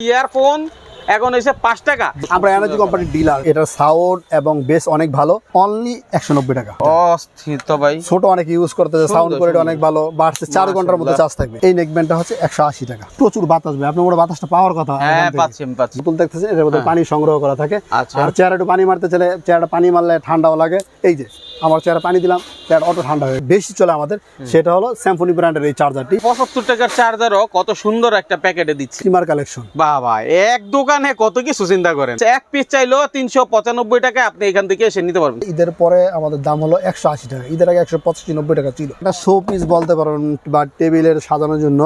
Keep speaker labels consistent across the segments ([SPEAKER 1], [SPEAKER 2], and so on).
[SPEAKER 1] Earphone এখন হয়েছে পাঁচ টাকা।
[SPEAKER 2] আমরা এনার্জি কোম্পানির ডিলার এটার সাউন্ড এবং বেস অনেক ভালো অনলি একশো নব্বই টাকা।
[SPEAKER 1] অস্থির তো ভাই।
[SPEAKER 2] ছোট অনেক ইউজ করতেছে সাউন্ড কোয়ালিটি অনেক ভালো বাড়ছে চার ঘণ্টার মধ্যে চার্জ থাকবে। এই নেকব্যান্ডটা হচ্ছে একশো আশি টাকা। প্রচুর বাতাস হবে আপনার ওটা বাতাসটা পাওয়ার কথা?
[SPEAKER 1] হ্যাঁ। পাচ্ছি পাচ্ছি।
[SPEAKER 2] বোতল দেখতেছেন এর মধ্যে পানি সংগ্রহ করা থাকে।
[SPEAKER 1] আচ্ছা।
[SPEAKER 2] আর চেয়ারে একটু পানি মারতে চলে চেয়ারটা পানি মারলে ঠান্ডাও লাগে। এই যে আমার চেয়ারে পানি দিলাম চেয়ার অটো ঠান্ডা হয়ে বেশি চলে আমাদের। সেটা হলো স্যামফোনি ব্র্যান্ডের এই চার্জারটি
[SPEAKER 1] পঁচাত্তর টাকার চার্জারও কত সুন্দর একটা প্যাকেটে দিচ্ছে।
[SPEAKER 2] স্টিমার কালেকশন
[SPEAKER 1] বাবা এক দোকানে কত কিছু চিন্তা করেন? এক পিস চাইলেও তিনশো পঁচানব্বই টাকায় আপনি এখান থেকে এসে নিতে পারবেন।
[SPEAKER 2] ঈদের পরে আমাদের দাম হলো একশো আশি টাকা। ঈদের আগে একশো পঁচাশি নব্বই টাকা ছিল। এটা শো পিস বলতে পারেন বা টেবিলের সাজানোর জন্য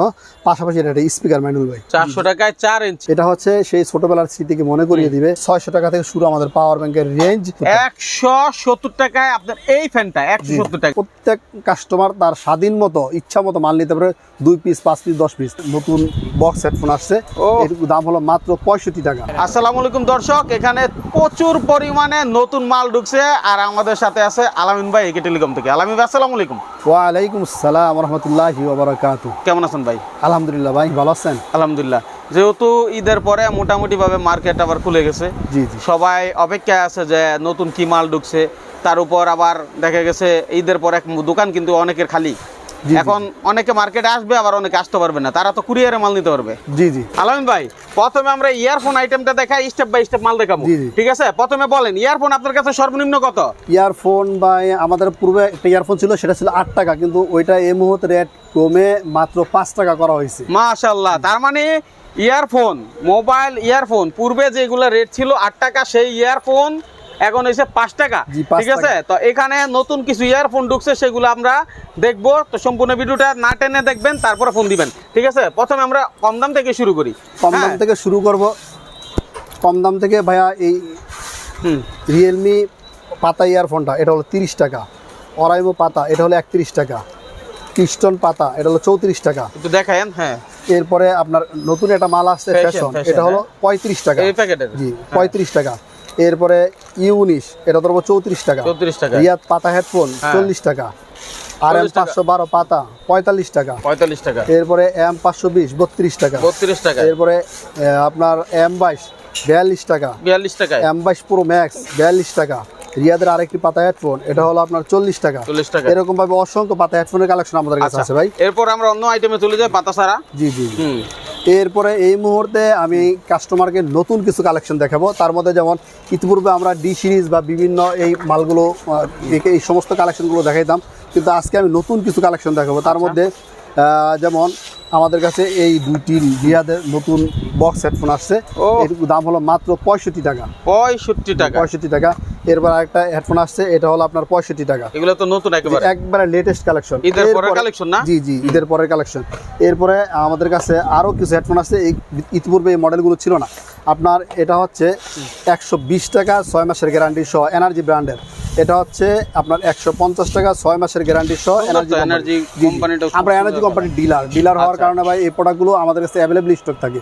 [SPEAKER 2] পাশাপাশি এটা একটা স্পিকার ম্যানুয়াল ভাই।
[SPEAKER 1] চারশো টাকায় চার ইঞ্চি
[SPEAKER 2] এটা হচ্ছে সেই ছোটবেলার স্মৃতিকে মনে করিয়ে দিবে। ছয়শো টাকা থেকে শুরু আমাদের পাওয়ার ব্যাংকের রেঞ্জ
[SPEAKER 1] একশো সত্তর টাকায় আপনার এই ফ্যানটা একশো সত্তর টাকা।
[SPEAKER 2] প্রত্যেক কাস্টমার তার স্বাধীন মতো ইচ্ছা মতো মাল নিতে পারে দুই পিস পাঁচ পিস দশ পিস নতুন বক্স হেডফোন আসছে। এটুকু দাম হলো মাত্র পঁয়ষট্টি টাকা।
[SPEAKER 1] আসসালামু আলাইকুম দর্শক এখানে প্রচুর পরিমাণে নতুন মাল ঢুকছে। আর আমাদের সাথে আছে আলামিন ভাই একে টেলিকম থেকে। আলামিন ভাই আসসালামু আলাইকুম।
[SPEAKER 2] ওয়ালাইকুম আসসালাম রহমতুল্লাহি ওবরাকাতু
[SPEAKER 1] কেমন আছেন ভাই?
[SPEAKER 2] আলহামদুলিল্লাহ ভাই ভালো আছেন?
[SPEAKER 1] আলহামদুলিল্লাহ। যেহেতু ঈদের পরে মোটামুটি ভাবে মার্কেট আবার খুলে গেছে
[SPEAKER 2] জি জি।
[SPEAKER 1] সবাই অপেক্ষায় আছে যে নতুন কি মাল ঢুকছে। তার উপর আবার দেখা গেছে ঈদের পর এক দোকান কিন্তু অনেকের খালি। এখন অনেকে মার্কেটে আসবে আবার অনেকে আসতে পারবে না। তারা তো কুরিয়ারে মাল নিতে পারবে।
[SPEAKER 2] জি জি।
[SPEAKER 1] আলামিন ভাই প্রথমে আমরা ইয়ারফোন আইটেমটা দেখাই স্টেপ বাই স্টেপ মাল দেখাবো। ঠিক আছে? প্রথমে বলেন ইয়ারফোন আপনার কাছে সর্বনিম্ন কত?
[SPEAKER 2] ইয়ারফোন বা আমাদের পূর্বে একটা ইয়ারফোন ছিল সেটা ছিল আট টাকা কিন্তু ওইটা এই মুহূর্তে রেট কমে মাত্র পাঁচ টাকা করা হয়েছে।
[SPEAKER 1] মাশাল্লাহ তার মানে ইয়ারফোন মোবাইল ইয়ারফোন পূর্বে যেগুলো রেট ছিল আট টাকা সেই ইয়ারফোন এখন হয়েছে পাঁচ টাকা। ঠিক আছে? তো এখানে নতুন কিছু ইয়ারফোন ঢুকছে সেগুলো আমরা দেখব। তো সম্পূর্ণ ভিডিওটা না টেনে দেখবেন তারপরে ফোন দিবেন। ঠিক আছে? প্রথমে আমরা কম দাম থেকে শুরু করি।
[SPEAKER 2] কম দাম
[SPEAKER 1] হ্যাঁ?
[SPEAKER 2] থেকে শুরু করব। কম দাম থেকে ভাইয়া এই
[SPEAKER 1] হুম।
[SPEAKER 2] রিয়েলমি পাতা ইয়ারফোনটা এটা হলো তিরিশ টাকা। অরাইমো পাতা এটা হলো একত্রিশ টাকা। ক্রিস্টন পাতা এটা হলো চৌত্রিশ টাকা।
[SPEAKER 1] একটু দেখায়েন হ্যাঁ।
[SPEAKER 2] এরপরে আপনার নতুন একটা মাল আসছে ফ্যাশন এটা হলো
[SPEAKER 1] হ্যাঁ।
[SPEAKER 2] পঁয়ত্রিশ টাকা। জি পঁয়ত্রিশ টাকা। এরপরে ইউনিশ এটা ধরবো চৌত্রিশ টাকা।
[SPEAKER 1] চৌত্রিশ টাকা।
[SPEAKER 2] রিয়াদ পাতা হেডফোন
[SPEAKER 1] হ্যাঁ।
[SPEAKER 2] চল্লিশ টাকা। আর এম পাঁচশো বারো পাতা পঁয়তাল্লিশ টাকা।
[SPEAKER 1] পঁয়তাল্লিশ টাকা।
[SPEAKER 2] এরপরে এম পাঁচশো বিশ বত্রিশ টাকা।
[SPEAKER 1] বত্রিশ টাকা।
[SPEAKER 2] এরপরে আপনার এম বাইশ বিয়াল্লিশ টাকা।
[SPEAKER 1] বিয়াল্লিশ টাকা।
[SPEAKER 2] এম বাইশ প্রো ম্যাক্স বিয়াল্লিশ টাকা। রিয়াদের আরেকটি পাতা হেডফোন এটা হলো আপনার চল্লিশ টাকা।
[SPEAKER 1] চল্লিশ টাকা।
[SPEAKER 2] এরকম ভাবে অসংখ্য পাতা হেডফোনের কালেকশন আমাদের কাছে
[SPEAKER 1] আচ্ছা।
[SPEAKER 2] আছে ভাই।
[SPEAKER 1] এরপর আমরা অন্য আইটেমে চলে যাই পাতা সারা
[SPEAKER 2] জি জি এরপরে এই মুহূর্তে আমি কাস্টমারকে নতুন কিছু কালেকশন দেখাবো। তার মধ্যে যেমন ইতিপূর্বে আমরা ডি সিরিজ বা বিভিন্ন এই মালগুলো এই- সমস্ত কালেকশনগুলো দেখাইতাম কিন্তু আজকে আমি নতুন কিছু কালেকশন দেখাবো। তার মধ্যে আহ, যেমন আমাদের কাছে এই দুইটি রিয়াদের নতুন বক্স হেডফোন আসছে। এটুকু দাম হলো মাত্র পঁয়ষট্টি টাকা।
[SPEAKER 1] পঁয়ষট্টি টাকা।
[SPEAKER 2] পঁয়ষট্টি টাকা। এরপর আরেকটা হেডফোন আসছে এটা হলো আপনার পঁয়ষট্টি টাকা।
[SPEAKER 1] এগুলো তো নতুন একেবারে।
[SPEAKER 2] একবারে লেটেস্ট কালেকশন
[SPEAKER 1] ঈদের পরের collection না?
[SPEAKER 2] জি জি ঈদের পরের কালেকশন এরপরে আমাদের কাছে আরও কিছু হেডফোন আছে এই ইতিপূর্বে এই মডেলগুলো ছিল না। আপনার এটা হচ্ছে একশো বিশ টাকা ছয় মাসের গ্যারান্টি সহ এনার্জি ব্র্যান্ডের এটা হচ্ছে আপনার একশো পঞ্চাশ টাকা ছয় মাসের গ্যারান্টি সহ এনার্জি আমরা এনার্জি। কোম্পানির ডিলার ডিলার হওয়ার
[SPEAKER 1] আচ্ছা।
[SPEAKER 2] কারণে ভাই এই প্রোডাক্টগুলো আমাদের কাছে অ্যাভেলেবল স্টক থাকে।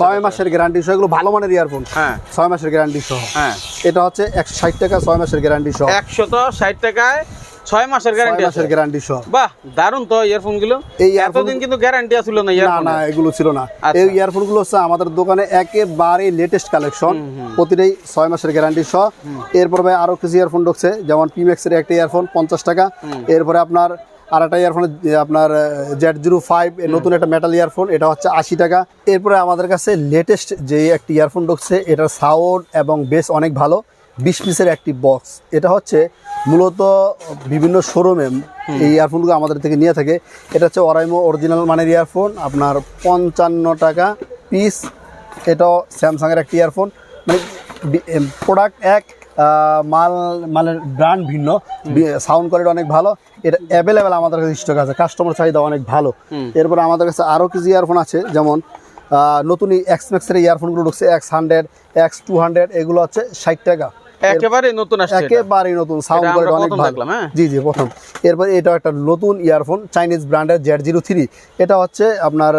[SPEAKER 2] ছয় মাসের গ্যারান্টি সহ এগুলো ভালো মানের ইয়ারফোন
[SPEAKER 1] হ্যাঁ।
[SPEAKER 2] ছয় মাসের গ্যারান্টি সহ।
[SPEAKER 1] হ্যাঁ।
[SPEAKER 2] এটা হচ্ছে একশো ষাট টাকা ছয় মাসের গ্যারান্টি সহ।
[SPEAKER 1] একশত ষাট টাকায় ছয় মাসের গ্যারান্টি আছে।
[SPEAKER 2] মাসের গ্যারান্টি সহ।
[SPEAKER 1] বাহ দারুণ তো ইয়ারফোনগুলো।
[SPEAKER 2] এই
[SPEAKER 1] এতদিন কিন্তু গ্যারান্টি আছিল না
[SPEAKER 2] না
[SPEAKER 1] ইয়ারফোন
[SPEAKER 2] না এগুলো ছিল না।
[SPEAKER 1] আচ্ছা।
[SPEAKER 2] এই ইয়ারফোনগুলো হচ্ছে আমাদের দোকানে একেবারে লেটেস্ট কালেকশন প্রতিটাই ছয় মাসের গ্যারান্টি সহ। এরপর ভাই আরও কিছু ইয়ারফোন ঢুকছে যেমন পিম্যাক্সের একটা ইয়ারফোন পঞ্চাশ টাকা। এরপরে আপনার আর একটা ইয়ারফোন আপনার জেড জিরো ফাইভ নতুন একটা মেটাল ইয়ারফোন এটা হচ্ছে আশি টাকা। এরপরে আমাদের কাছে লেটেস্ট যে একটি ইয়ারফোন ঢুকছে এটার সাউন্ড এবং বেস অনেক ভালো। বিশ পিসের একটি বক্স এটা হচ্ছে মূলত বিভিন্ন শোরুমে এই ইয়ারফোনগুলো আমাদের থেকে নিয়ে থাকে। এটা হচ্ছে অরাইমো অরিজিনাল মানের ইয়ারফোন আপনার পঞ্চান্ন টাকা পিস এটাও স্যামসাংয়ের একটি ইয়ারফোন মানে প্রোডাক্ট এক মাল মালের ব্র্যান্ড ভিন্ন। সাউন্ড কোয়ালিটি অনেক ভালো। এটা অ্যাভেলেবেল আমাদের কাছে স্টক আছে। কাস্টমার চাহিদা অনেক ভালো। এরপরে আমাদের কাছে আরও কিছু ইয়ারফোন আছে। যেমন নতুন এক্স ম্যাক্সের ইয়ারফোনগুলো ঢুকছে X hundred X two hundred এগুলো হচ্ছে ষাট টাকা।
[SPEAKER 1] একেবারে নতুন আসছে
[SPEAKER 2] একেবারে নতুন সাউন্ড কোয়ালিটি অনেক ভালো।
[SPEAKER 1] হ্যাঁ?
[SPEAKER 2] জি জি প্রথম। এরপর এটা একটা নতুন ইয়ারফোন চাইনিজ ব্র্যান্ডের জেড জিরো থ্রি এটা হচ্ছে আপনার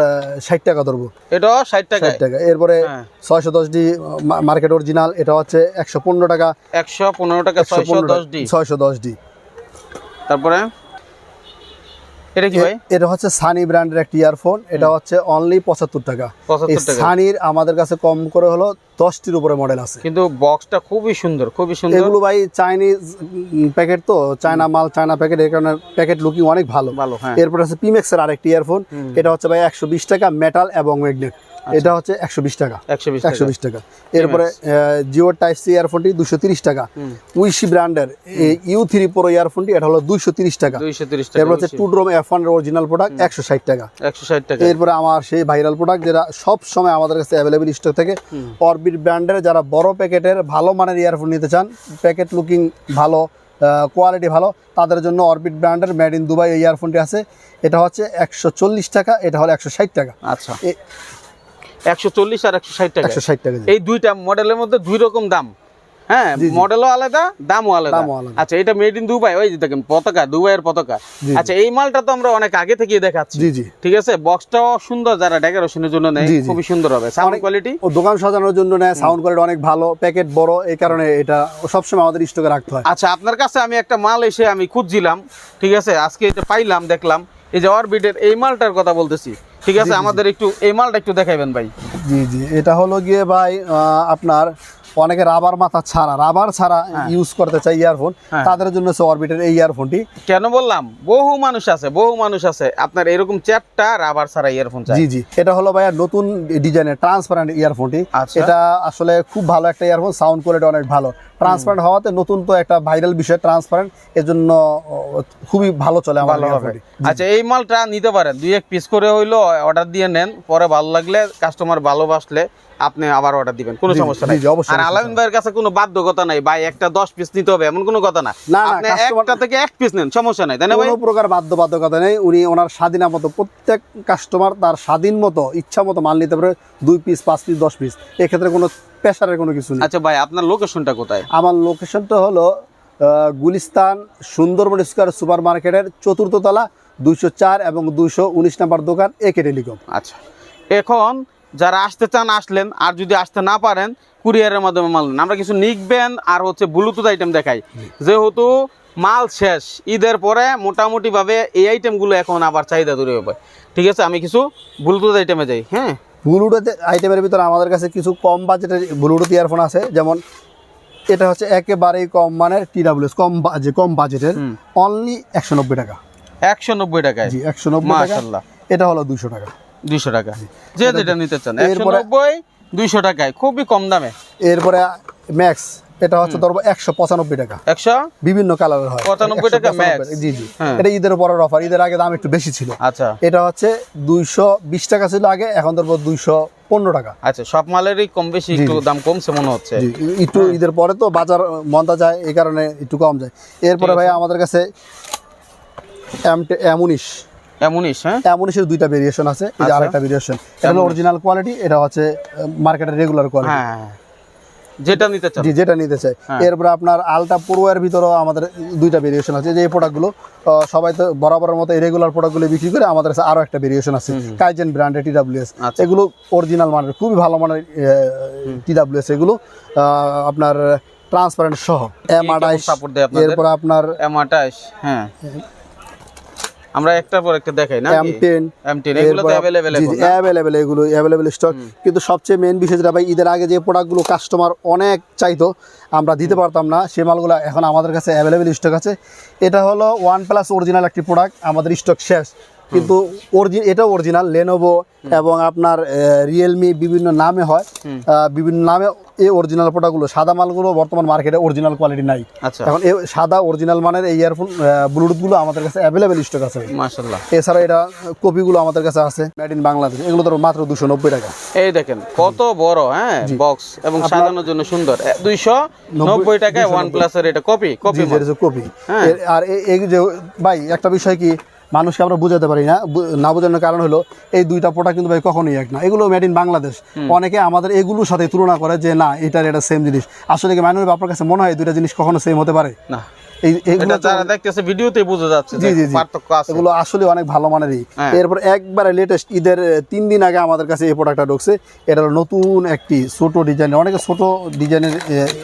[SPEAKER 2] ষাট টাকা ধরবো।
[SPEAKER 1] এটা ষাট টাকা
[SPEAKER 2] ষাট টাকা। এরপরে
[SPEAKER 1] হ্যাঁ।
[SPEAKER 2] ছয়শো দশ ডি মার্কেট অরিজিনাল এটা হচ্ছে একশো পনেরো টাকা।
[SPEAKER 1] একশো পনেরো টাকা ছয়শো দশ ডি।
[SPEAKER 2] ছয়শো দশ ডি।
[SPEAKER 1] তারপরে? এটা কি ভাই?
[SPEAKER 2] এটা হচ্ছে সানি ব্র্যান্ডের একটা ইয়ারফোন এটা হচ্ছে অনলি পঁচাত্তর টাকা। সানির আমাদের কাছে কম করে হলো দশটির উপরে মডেল আছে।
[SPEAKER 1] কিন্তু বক্সটা খুবই সুন্দর খুবই সুন্দর।
[SPEAKER 2] এগুলো ভাই চাইনিজ প্যাকেট তো চায়না মাল চায়না প্যাকেট এর কারণে প্যাকেট লুকিং অনেক ভালো।
[SPEAKER 1] ভালো হ্যাঁ।
[SPEAKER 2] এরপর আছে পিমেক্সের আরেকটি ইয়ারফোন এটা হচ্ছে ভাই একশো বিশ টাকা মেটাল এবং ম্যাগনেট এটা হচ্ছে একশো বিশ টাকা।
[SPEAKER 1] একশো বিশ
[SPEAKER 2] টাকা। এরপরে জিও টাইপ সি ইয়ারফোনটি দুশো তিরিশ টাকা। উইশি ব্র্যান্ডের ইউ থ্রি প্রো ইয়ারফোনটি এটা হলো দুইশো তিরিশ টাকা। এরপর হচ্ছে টু ড্রোম এফ ওয়ান অরিজিনাল প্রোডাক্ট একশো ষাট টাকা।
[SPEAKER 1] একশো ষাট টাকা।
[SPEAKER 2] এরপরে আমার সেই ভাইরাল প্রোডাক্ট যেটা সব সময় আমাদের কাছে অ্যাভেলেবেল স্টক থাকে অরবিট ব্র্যান্ডের যারা বড় প্যাকেটের ভালো মানের ইয়ারফোন নিতে চান প্যাকেট লুকিং ভালো কোয়ালিটি ভালো তাদের জন্য অরবিট ব্র্যান্ডের মেড ইন দুবাই এই ইয়ারফোনটি আছে। এটা হচ্ছে একশো চল্লিশ টাকা এটা হলো একশো ষাট টাকা।
[SPEAKER 1] আচ্ছা। একশো চল্লিশ আর একশো ষাট টাকা
[SPEAKER 2] একশো ষাট টাকা
[SPEAKER 1] এই দুইটা মডেলের মধ্যে দুই রকম দাম। হ্যাঁ। মডেলও আলাদা দামও আলাদা। আচ্ছা এটা মেড ইন দুবাই ওই দেখেন পতাকা দুবাইয়ের পতাকা। আচ্ছা এই মালটা তো আমরা অনেক আগে থেকেই দেখাচ্ছি।
[SPEAKER 2] জি জি।
[SPEAKER 1] ঠিক আছে? বক্সটাও সুন্দর যারা ডেকোরেশনের জন্য নেয়। খুবই সুন্দর হবে। সাউন্ড কোয়ালিটি
[SPEAKER 2] ও দোকান সাজানোর জন্য নেয় সাউন্ড কোয়ালিটি অনেক ভালো প্যাকেট বড় এই কারণে এটা সবসময় আমাদের স্টকে রাখতে হয়।
[SPEAKER 1] আচ্ছা আপনার কাছে আমি একটা মাল এসে আমি খুঁজছিলাম ঠিক আছে? আজকে এটা পাইলাম দেখলাম। এই যে অরবিটের এই মালটার কথা বলতেছি ঠিক আছে? আমাদের একটু এই মালটা একটু দেখাইবেন ভাই।
[SPEAKER 2] জি জি এটা হলো গিয়ে ভাই আপনার অনেকে রাবার মাথা ছাড়া রাবার ছাড়া ইউজ করতে চাই ইয়ারফোন
[SPEAKER 1] হ্যাঁ।
[SPEAKER 2] তাদের জন্য অরবিটের এই ইয়ারফোনটি
[SPEAKER 1] কেন বললাম? বহু মানুষ আছে বহু মানুষ আছে। আপনার এরকম চারটা রাবার ছাড়া ইয়ারফোন চাই।
[SPEAKER 2] জি জি এটা হলো ভাইয়া নতুন ডিজাইনের ট্রান্সপারেন্ট ইয়ারফোনটি। এটা আসলে খুব ভালো একটা ইয়ারফোন সাউন্ড কোয়ালিটি অনেক ভালো। ট্রান্সপারেন্ট হওয়াতে নতুন তো একটা ভাইরাল বিষয় ট্রান্সপারেন্ট এর জন্য খুবই ভালো চলে আমার
[SPEAKER 1] আচ্ছা এই মালটা নিতে পারেন। দুই এক পিস করে হইল অর্ডার দিয়ে নেন পরে ভালো লাগলে কাস্টমার ভালোবাসলে আপনি আবার অর্ডার দিবেন। কোনো সমস্যা নাই। আর। আলামিন ভাইয়ের কাছে কোনো বাধ্যকতা নাই ভাই একটা দশ পিস নিতে হবে এমন কোনো কথা না। আপনি একটা থেকে এক পিস নেন সমস্যা নাই তাই না ভাই?
[SPEAKER 2] কোনো প্রকার বাধ্যবাধকতা নেই। উনি ওনার স্বাধীন মতো প্রত্যেক কাস্টমার তার স্বাধীন মতো ইচ্ছা মতো মাল নিতে পারে দুই পিস পাঁচ পিস দশ পিস এক্ষেত্রে কোনো প্রেশারের কোনো কিছু নেই।
[SPEAKER 1] আচ্ছা ভাই আপনার লোকেশনটা কোথায়?
[SPEAKER 2] আমার লোকেশনটা হলো গুলিস্তান সুন্দরবন স্কোয়ার সুপার মার্কেটের চতুর্থ তলা দুইশো চার এবং দুইশো উনিশ নাম্বার দোকান একে টেলিকম।
[SPEAKER 1] আচ্ছা। এখন যারা আসতে চান আসলেন। আর যদি আসতে না পারেন কুরিয়ারের মাধ্যমে মাল নেন। আমরা কিছু নিকবেন আর হচ্ছে ব্লুটুথ আইটেম দেখাই। যেহেতু মাল শেষ ঈদের পরে মোটামুটিভাবে এই আইটেমগুলো এখন আবার চাহিদা তৈরি হবে। ঠিক আছে আমি কিছু ব্লুটুথ আইটেমে যাই। হ্যাঁ?
[SPEAKER 2] ব্লুটুথ আইটেমের ভিতরে আমাদের কাছে কিছু কম বাজেটের ব্লুটুথ ইয়ারফোন আছে। যেমন এটা হচ্ছে একেবারেই কম মানের ডাব্লিউ কম বাজে কম বাজেটের অনলি একশো নব্বই টাকা।
[SPEAKER 1] একশো নব্বই টাকা
[SPEAKER 2] জি একশো নব্বই টাকা। এটা হলো দুশো টাকা।
[SPEAKER 1] দুইশো টাকা। যে যেটা নিতে চান একশো
[SPEAKER 2] এরপরে-
[SPEAKER 1] নব্বই দুইশো টাকায় খুবই কম দামে।
[SPEAKER 2] এরপরে ম্যাক্স এটা হচ্ছে ধরবো একশো পঁচানব্বই টাকা।
[SPEAKER 1] একশো?
[SPEAKER 2] বিভিন্ন কালারের হয়।
[SPEAKER 1] 95 টাকা
[SPEAKER 2] জি জি।
[SPEAKER 1] হ্যাঁ।
[SPEAKER 2] এটা ঈদের পরের অফার ঈদের আগে দাম একটু বেশি ছিল।
[SPEAKER 1] আচ্ছা।
[SPEAKER 2] এটা হচ্ছে দুইশো বিশ টাকা ছিল আগে এখন ধরবো দুইশো পনেরো টাকা।
[SPEAKER 1] আচ্ছা সব মালেরই কম বেশি একটু দাম কমছে মনে হচ্ছে।
[SPEAKER 2] একটু ঈদের পরে তো বাজার মন্দা যায় এই কারণে একটু কম যায়। এরপরে ভাই আমাদের কাছে এম এম উনিশ।
[SPEAKER 1] হ্যাঁ?
[SPEAKER 2] দুইটা ভেরিয়েশন আছে এই যে
[SPEAKER 1] আচ্ছা।
[SPEAKER 2] আরেকটা ভেরিয়েশন এটা অরিজিনাল কোয়ালিটি এটা হচ্ছে মার্কেটের রেগুলার কোয়ালিটি
[SPEAKER 1] হ্যাঁ হ্যাঁ। যেটা নিতে চান।
[SPEAKER 2] জি যেটা নিতে চাই।
[SPEAKER 1] হ্যাঁ।
[SPEAKER 2] এরপরে আপনার আলটা পুরোয়ের ভিতরেও আমাদের দুইটা ভেরিয়েশন আছে। যে এই প্রোডাক্টগুলো সবাই তো বরাবরের মতো রেগুলার প্রোডাক্টগুলো বিক্রি করে আমাদের কাছে আরও একটা ভেরিয়েশন আছে। কাইজেন ব্র্যান্ডের টিডাব্লিউএস। এগুলো অরিজিনাল মানের খুবই ভালো মানের টিডাব্লিউএস এগুলো আপনার ট্রান্সপারেন্ট সহ। এম আঠাইশ? এরপর আপনার
[SPEAKER 1] এম আঠাশ হ্যাঁ। আমরা একটার পর একটা দেখাই না
[SPEAKER 2] এম টেন
[SPEAKER 1] এম টেন এগুলো তো অ্যাভেলেবেল এখন?
[SPEAKER 2] অ্যাভেলেবেল এগুলো অ্যাভেলেবেল স্টক কিন্তু সবচেয়ে মেন বিষয় যেটা ভাই ঈদের আগে যে প্রোডাক্টগুলো কাস্টমার অনেক চাইতো আমরা দিতে পারতাম না সে মালগুলো এখন আমাদের কাছে অ্যাভেলেবেল স্টক আছে। এটা হলো ওয়ান প্লাস অরিজিনাল একটি প্রোডাক্ট আমাদের স্টক শেষ। কিন্তু এটা অরিজিনাল লেনোভো এবং আপনার রিয়েলমি বিভিন্ন নামে হয়। বিভিন্ন নামে এই অরিজিনাল প্রোডাক্টগুলো সাদা মালগুলো বর্তমান মার্কেটে অরিজিনাল কোয়ালিটি নাই।
[SPEAKER 1] আচ্ছা।
[SPEAKER 2] এখন এই সাদা অরিজিনাল মানের এই ইয়ারফোন ব্লুটুথগুলো আমাদের কাছে অ্যাভেলেবেল স্টক আছে।
[SPEAKER 1] মাশাল্লাহ
[SPEAKER 2] এছাড়া এটা কপিগুলো আমাদের কাছে আছে মেড ইন বাংলাদেশ এগুলো তো মাত্র দুশো নব্বই টাকা।
[SPEAKER 1] এই দেখেন কত বড় হ্যাঁ বক্স এবং সাজানোর জন্য সুন্দর। দুইশো নব্বই টাকায় ওয়ান প্লাসের এটা কপি কপি
[SPEAKER 2] কপি। আর এই যে ভাই একটা বিষয় কি মানুষকে আমরা বুঝাতে পারি না। না বোঝানোর কারণ হলো এই দুইটা প্রোডাক্ট কিন্তু ভাই কখনোই এক না। এগুলো মেড ইন বাংলাদেশ। অনেকে আমাদের এগুলোর সাথে তুলনা করে যে না এটার এটা সেম জিনিস। আসলে কি মানুষের আপনার কাছে মনে হয় দুইটা জিনিস কখনো সেম হতে পারে?
[SPEAKER 1] না।
[SPEAKER 2] এই এগুলো
[SPEAKER 1] এটা যারা দেখতেছে ভিডিওতে বোঝা যাচ্ছে
[SPEAKER 2] জি
[SPEAKER 1] যে
[SPEAKER 2] জি জি
[SPEAKER 1] পার্থক্য আছে।
[SPEAKER 2] এগুলো আসলে অনেক ভালো মানেরই। একবারে লেটেস্ট ঈদের তিন দিন আগে আমাদের কাছে এই প্রোডাক্টটা ঢুকছে। এটা হলো নতুন একটি ছোট ডিজাইনের অনেকে ছোট ডিজাইনের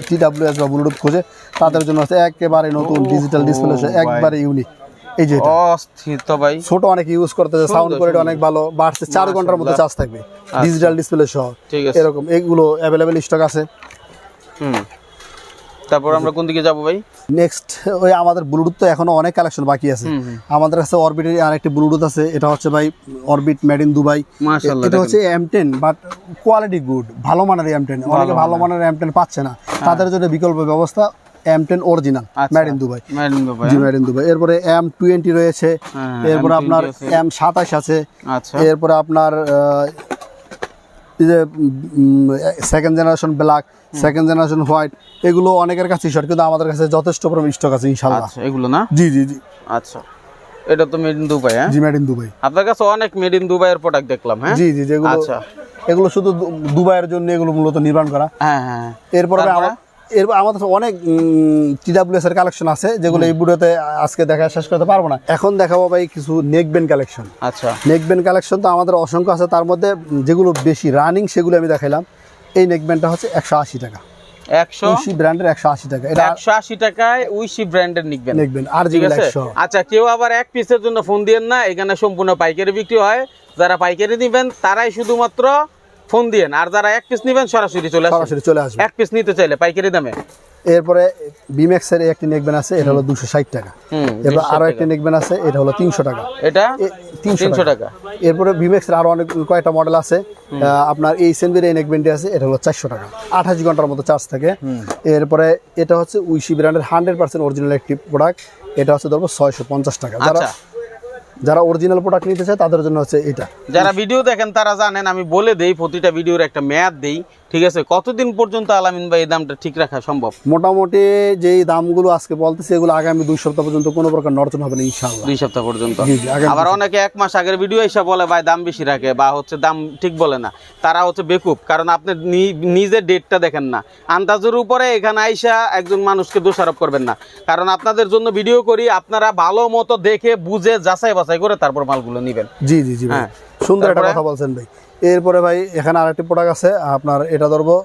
[SPEAKER 2] টি ডাব্লিউ এস বা ব্লুটুথ খোঁজে। তাদের জন্য হচ্ছে একেবারে নতুন ডিজিটাল ডিসপ্লে একবারে ইউনিক এই যে এটা।
[SPEAKER 1] অস্থির তো ভাই।
[SPEAKER 2] ছোট অনেক ইউজ করতেছে সাউন্ড কোয়ালিটি অনেক ভালো বাড়ছে চার ঘণ্টার মধ্যে চার্জ থাকবে। ডিজিটাল ডিসপ্লে সহ।
[SPEAKER 1] ঠিক আছে।
[SPEAKER 2] এরকম এগুলো অ্যাভেলেবেল স্টক আছে।
[SPEAKER 1] হুম। তারপর আমরা কোন দিকে যাব ভাই?
[SPEAKER 2] নেক্সট ওই আমাদের ব্লুটুথ তো এখনও অনেক কালেকশন বাকি আছে। আমাদের কাছে অরবিটের আরেকটি ব্লুটুথ আছে। এটা হচ্ছে ভাই অরবিট মেড ইন দুবাই এটা হচ্ছে M ten but quality good ভালো মানের এম টেন অনেকে ভালো মানের। এম টেন পাচ্ছে না। তাদের জন্য বিকল্প ব্যবস্থা M ten original. Made in Dubai G made in Dubai এরপরে এম টোয়েন্টি রয়েছে
[SPEAKER 1] হ্যাঁ,
[SPEAKER 2] এরপরে আপনার এম সাতাশ আছে।
[SPEAKER 1] আচ্ছা।
[SPEAKER 2] এরপরে আপনার যে second generation black second generation white এগুলো অনেকের কাছে শর্ট কিন্তু আমাদের কাছে যথেষ্ট পরিমাণ স্টক আছে ইনশাল্লাহ
[SPEAKER 1] আচ্ছা এগুলো না?
[SPEAKER 2] জি জি জি।
[SPEAKER 1] আচ্ছা। এটা তো মেড ইন দুবাই হ্যাঁ?
[SPEAKER 2] জি মেড ইন দুবাই
[SPEAKER 1] আপনার কাছে অনেক মেড ইন দুবাইয়ের প্রোডাক্ট দেখলাম হ্যাঁ?
[SPEAKER 2] জি জি যেগুলো
[SPEAKER 1] আচ্ছা।
[SPEAKER 2] এগুলো শুধু দুবাইয়ের জন্য এগুলো মূলত নির্মাণ করা।
[SPEAKER 1] হ্যাঁ হ্যাঁ।
[SPEAKER 2] এরপরে এরপর আমাদের অনেক টিডাব্লিউএস এর কালেকশন আছে যেগুলো এই ভিডিওতে আজকে দেখা শেষ করতে পারব না। এখন দেখাবো ভাই কিছু নেকবেন কালেকশন
[SPEAKER 1] আচ্ছা।
[SPEAKER 2] নেকবেন কালেকশন তো আমাদের অসংখ্য আছে তার মধ্যে যেগুলো বেশি রানিং সেগুলো আমি দেখাইলাম। এই নেকবেনটা হচ্ছে একশো আশি টাকা। ব্র্যান্ডের একশো আশি টাকা। এটা
[SPEAKER 1] আশি টাকায় উইশি ব্র্যান্ডের নিকবেন
[SPEAKER 2] আর
[SPEAKER 1] আচ্ছা কেউ আবার এক পিসের জন্য ফোন দিয়েন না এখানে সম্পূর্ণ পাইকারি বিক্রি হয়। যারা পাইকারি নিবেন তারাই শুধুমাত্র ফোন দিয়েন আর যারা এক পিস নিবেন সরাসরি চলে আসেন
[SPEAKER 2] সরাসরি চলে আসবে
[SPEAKER 1] এক পিস নিতে চাইলে পাইকারি দামে।
[SPEAKER 2] এরপরে বিমেক্সের একটি নেকবেন আছে এটা হলো দুশো ষাট টাকা।
[SPEAKER 1] হুম
[SPEAKER 2] এরপর আরও একটি নেকবেন আছে এটা হলো তিনশো টাকা।
[SPEAKER 1] এটা
[SPEAKER 2] তিনশো টাকা। এরপরে ভিমেক্সের আরও অনেক কয়েকটা মডেল আছে। আপনার এই সেনবির এই নেকবেন্ডি আছে এটা হলো চারশো টাকা। আঠাশ ঘণ্টার মতো চার্জ থাকে। এরপরে এটা হচ্ছে উইশি ব্র্যান্ডের হান্ড্রেড পার্সেন্ট অরিজিনাল একটি প্রোডাক্ট এটা হচ্ছে ধরবো ছয়শো পঞ্চাশ টাকা। যারা
[SPEAKER 1] আচ্ছা।
[SPEAKER 2] যারা অরিজিনাল প্রোডাক্ট নিতে চায় তাদের জন্য হচ্ছে এটা।
[SPEAKER 1] যারা ভিডিও দেখেন তারা জানেন, আমি বলে দেই, প্রতিটা ভিডিওর একটা মেয়াদ দেই। ঠিক আছে কতদিন পর্যন্ত আলামিন ভাই এই দামটা ঠিক রাখা সম্ভব?
[SPEAKER 2] মোটামুটি যেই দামগুলো আজকে বলতেছে এগুলো আগামী দুই সপ্তাহ পর্যন্ত কোনো প্রকার নড়চন হবে না ইনশাল্লাহ
[SPEAKER 1] দুই সপ্তাহ পর্যন্ত। আবার অনেকে এক মাস আগের ভিডিও এসে বলে ভাই দাম বেশি রাখে বা হচ্ছে দাম ঠিক বলে না। তারা হচ্ছে বেকুব কারণ আপনি নিজের ডেটটা দেখেন না। আন্দাজের উপরে এখানে আইসা একজন মানুষকে দোষারোপ করবেন না। কারণ আপনাদের জন্য ভিডিও করি আপনারা ভালো মতো দেখে বুঝে যাচাই বাছাই করে তারপর মালগুলো নেবেন।
[SPEAKER 2] জি জি জি
[SPEAKER 1] হ্যাঁ।
[SPEAKER 2] সুন্দর একটা কথা বলছেন ভাই। এরপরে ভাই এখানে আরেকটি প্রোডাক্ট আছে আপনার এটা ধরবো